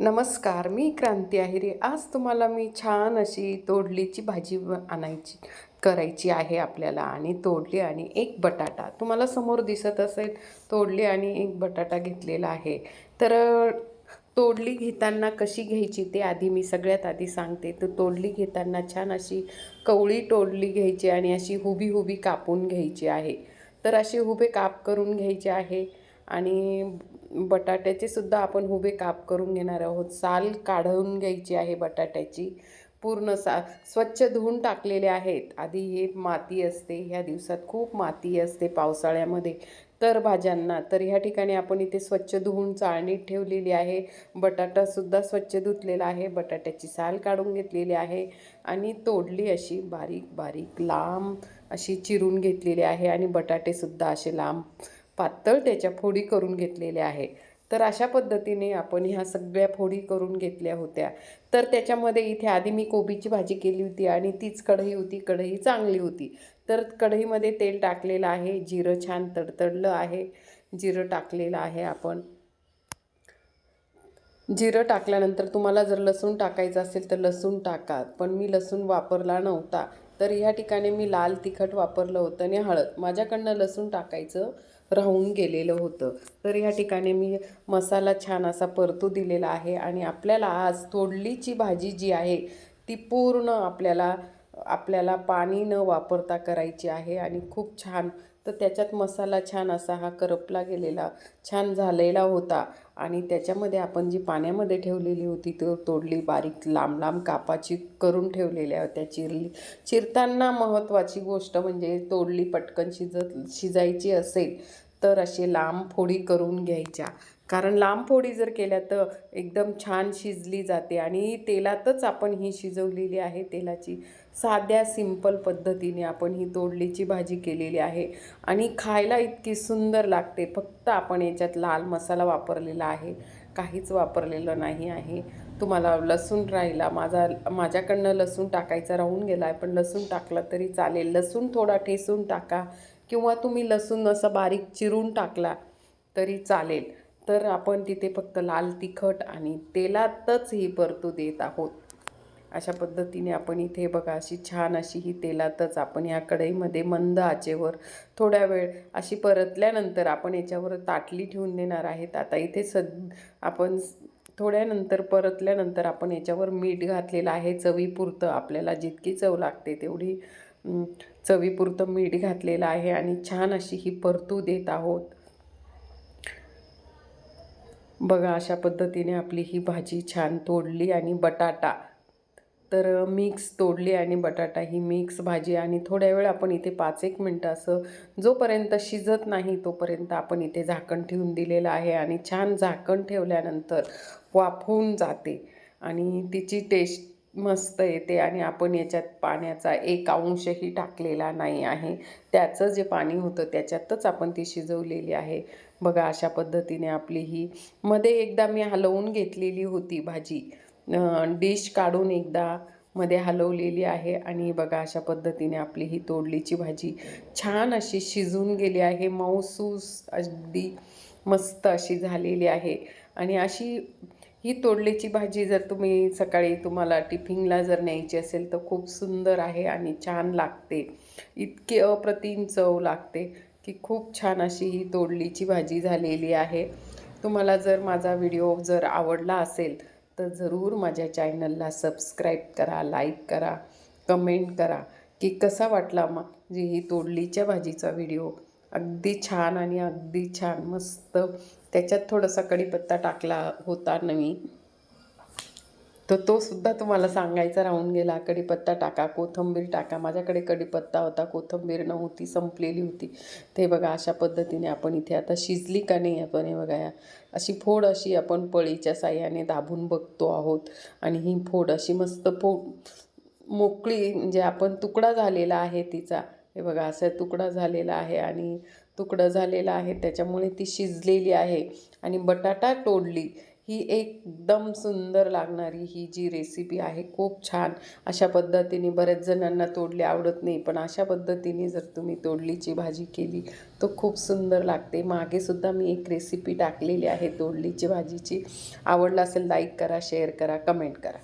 नमस्कार मी क्रांती आहिरे. आज तुम्हाला मी छान अशी तोडलीची भाजी आणायची करायची आहे आपल्याला आणि तोडली आणि एक बटाटा. तुम्हाला समोर दिसत असेल तोडली आणि एक बटाटा घेतलेला आहे. तर तोडली घेताना कशी घ्यायची ते आधी मी सगळ्यात आधी सांगते. तर तोडली घेताना छान अशी कवळी तोडली घ्यायची आणि अशी हुबी हुबी कापून घ्यायची आहे. तर असे हुबे काप करून घ्यायचे आहे आणि बटाट्याचे सुद्धा आपण हुबे काप करून घेणार आहोत. साल काढून घ्यायची आहे बटाट्याची. पूर्ण सा स्वच्छ धुवून टाकलेले आहेत. आधी हे माती असते ह्या दिवसात खूप माती असते पावसाळ्यामध्ये. तर भाज्यांना तर ह्या ठिकाणी आपण इथे स्वच्छ धुवून चाळणीत ठेवलेली आहे. बटाटासुद्धा स्वच्छ धुतलेला आहे. बटाट्याची साल काढून घेतलेली आहे आणि तोडली अशी बारीक बारीक लांब अशी चिरून घेतलेली आहे आणि बटाटेसुद्धा असे लांब पातळ त्याच्या फोडी करून घेतलेल्या आहे तर अशा पद्धतीने आपण ह्या सगळ्या फोडी करून घेतल्या होत्या. तर त्याच्यामध्ये इथे आधी मी कोबीची भाजी केली होती आणि तीच कढई होती. कढई चांगली होती. तर कढईमध्ये तेल टाकलेलं आहे. जिरं छान तडतडलं आहे. जिरं टाकलेलं आहे आपण. जिरं टाकल्यानंतर तुम्हाला जर लसूण टाकायचं असेल तर लसूण टाका. पण मी लसूण वापरला नव्हता. तर ह्या ठिकाणी मी लाल तिखट वापरलं होतं आणि हळद. माझ्याकडनं लसूण टाकायचं. राहून गेलेलं होतं. तर ह्या ठिकाणी मी मसाला छान असा परतू दिलेला आहे आणि आपल्याला आज तोडलीची भाजी जी आहे ती पूर्ण आपल्याला आपल्याला पाणी न वापरता करायची आहे आणि खूप छान तर त्याच्यात मसाला छान असा हा करपला गेलेला छान झालेला होता. आणि त्याच्यामध्ये आपण जी पाण्यामध्ये ठेवलेली होती तो तोडली बारीक लांब लांब कापाची करून ठेवलेल्या होत्या चिरली चिरताना महत्त्वाची गोष्ट म्हणजे तोडली पटकन शिजत शिजायची असेल तर असे लांब फोडी करून घ्यायच्या. कारण लांब फोडी जर केल्या तर एकदम छान शिजली जाते आणि तेलातच आपण ही शिजवलेली आहे. तेलाची साध्या सिंपल पद्धतीने आपण ही तोडलीची भाजी केलेली आहे. आणि खायला इतकी सुंदर लागते. फक्त आपण याच्यात लाल मसाला वापरलेला आहे. काहीच वापरलेलं नाही आहे. तुम्हाला लसूण राहिला. माझा माझ्याकडनं लसूण टाकायचा राहून गेला आहे पण लसूण टाकला तरी चालेल. लसूण थोडा ठेसून टाका. किंवा तुम्ही लसूण असं बारीक चिरून टाकला तरी चालेल. तर आपण तिथे फक्त लाल तिखट आणि तेलातच ही परतू देत आहोत. अशा पद्धतीने आपण इथे बघा अशी छान अशी ही तेलातच आपण या कढईमध्ये मंद आचेवर थोड्या वेळ अशी परतल्यानंतर आपण याच्यावर ताटली ठेवून देणार आहेत. आता इथे सद आपण थोड्यानंतर परतल्यानंतर आपण याच्यावर मीठ घातलेलं आहे. चवीपुरतं आपल्याला जितकी चव लागते तेवढी चवीपुरतं मीठ घातलेलं आहे आणि छान अशी ही परतू देत आहोत. बघा अशा पद्धतीने आपली ही भाजी छान तोडली आणि बटाटा. तर मिक्स तोडली आणि बटाटा ही मिक्स भाजी आणि थोड्या वेळ आपण इथे पाच एक मिनटं असं जोपर्यंत शिजत नाही तोपर्यंत आपण इथे झाकण ठेवून दिलेलं आहे आणि छान झाकण ठेवल्यानंतर वाफवून जाते. आणि तिची टेस्ट मस्त येते आणि आपण याच्यात पाण्याचा एक अंशही टाकलेला नाही आहे. त्याचं जे पाणी होतं त्याच्यातच आपण ती शिजवलेली आहे. बघा अशा पद्धतीने आपली ही मध्ये एकदा मी हलवून घेतलेली होती भाजी. डिश काढून एकदा मध्ये हलवलेली आहे आणि बघा अशा पद्धतीने आपली ही तोडलीची भाजी छान अशी शिजून गेली आहे. मऊसूस अगदी मस्त अशी झालेली आहे. आणि अशी ही तोडलीची भाजी जर तुम्ही सकाळी तुम्हाला टिफिनला जर न्यायची असेल तर खूप सुंदर आहे आणि छान लागते. इतकी अप्रतिम चव लागते की खूप छान अशी ही तोडलीची भाजी झालेली आहे. तुम्हाला जर माझा व्हिडिओ जर आवडला असेल तर जरूर माझ्या चॅनलला सबस्क्राईब करा लाईक करा कमेंट करा की कसा वाटला माझी ही तोडलीच्या भाजीचा व्हिडिओ. अगदी छान आणि अगदी छान मस्त त्याच्यात थोडासा कढीपत्ता टाकला होता नवी तर तो सुद्धा तुम्हाला सांगायचा राहून गेला कढीपत्ता टाका कोथिंबीर टाका. माझ्याकडे कढीपत्ता होता कोथंबीर नव्हती संपलेली होती. ते बघा अशा पद्धतीने आपण इथे आता शिजली का नाही आपण हे बघा या. अशी फोड अशी आपण पळीच्या साह्याने दाबून बघतो आहोत. आणि ही फोड अशी मस्त फोड मोकळी म्हणजे आपण तुकडा झालेला आहे तिचा. हे बघा असा तुकडा झालेला आहे. आणि तुकडं झालेला आहे त्याच्यामुळे ती शिजलेली आहे आणि बटाटा तोडली ही एकदम सुंदर लागणारी ही जी रेसिपी आहे खूप छान. अशा पद्धतीने बऱ्याच जणांना तोडली आवडत नाही पण अशा पद्धतीने जर तुम्ही तोडलीची भाजी केली तर खूप सुंदर लागते. मागेसुद्धा मी एक रेसिपी टाकलेली आहे तोडलीची भाजीची. आवडलं असेल लाईक करा शेअर करा कमेंट करा.